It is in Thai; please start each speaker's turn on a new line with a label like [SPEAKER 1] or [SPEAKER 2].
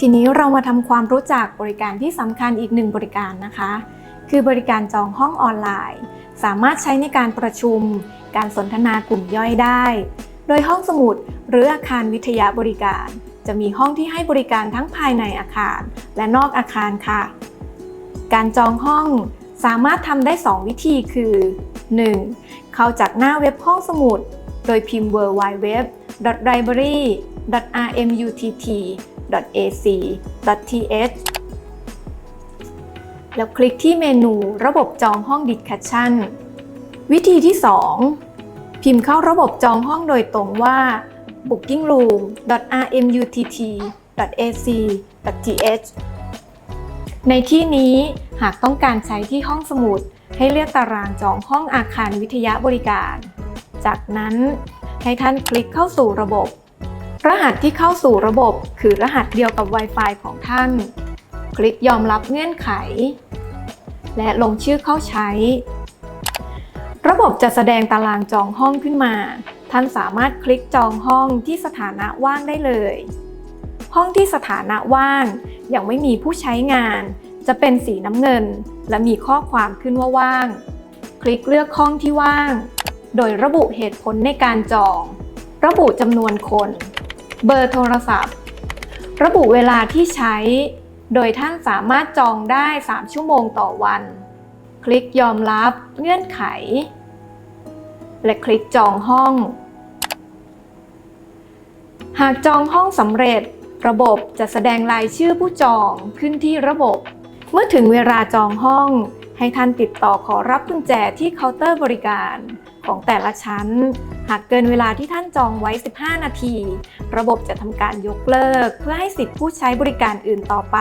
[SPEAKER 1] ทีนี้เรามาทำความรู้จักบริการที่สำคัญอีกหนึ่งบริการนะคะ คือบริการจองห้องออนไลน์ สามารถใช้ในการประชุม การสนทนากลุ่มย่อยได้ โดยห้องสมุดหรืออาคารวิทยาบริการ จะมีห้องที่ให้บริการทั้งภายในอาคาร และนอกอาคารค่ะ การจองห้องสามารถทำได้ 2 วิธีคือ 1. เข้าจากหน้าเว็บห้องสมุด โดยพิมพ์ w w w l i b r a r y r m u t t .ac.th แล้วคลิกที่เมนูระบบจองห้อง Discussion วิธีที่ 2 พิมพ์เข้าระบบจองห้องโดยตรงว่า bookingroom.rmutt.ac.th ในที่นี้หากต้องการใช้ที่ห้องสมุด ให้เลือกตารางจองห้องอาคารวิทยาบริการ จากนั้นให้ท่านคลิกเข้าสู่ระบบ รหัสที่เข้าสู่ระบบคือรหัสเดียวกับ Wi-Fi ของท่าน คลิกยอมรับเงื่อนไข และลงชื่อเข้าใช้ ระบบจะแสดงตารางจองห้องขึ้นมา ท่านสามารถคลิกจองห้องที่สถานะว่างได้เลย ห้องที่สถานะว่างยังไม่มีผู้ใช้งาน จะเป็นสีน้ำเงิน และมีข้อความขึ้นว่าว่าง คลิกเลือกห้องที่ว่าง โดยระบุเหตุผลในการจอง ระบุจำนวนคน เบอร์โทรศัพท์ ระบุเวลาที่ใช้ โดยท่านสามารถจองได้ 3 ชั่วโมงต่อวัน คลิกยอมรับเงื่อนไข และคลิกจองห้อง หากจองห้องสำเร็จ ระบบจะแสดงรายชื่อผู้จองขึ้นที่ระบบ เมื่อถึงเวลาจองห้อง ให้ท่านติดต่อขอรับกุญแจที่เคาน์เตอร์บริการของแต่ละชั้น หากเกินเวลาที่ท่านจองไว้ 15 นาที ระบบจะทำการยกเลิก เพื่อให้สิทธิผู้ใช้บริการอื่นต่อไป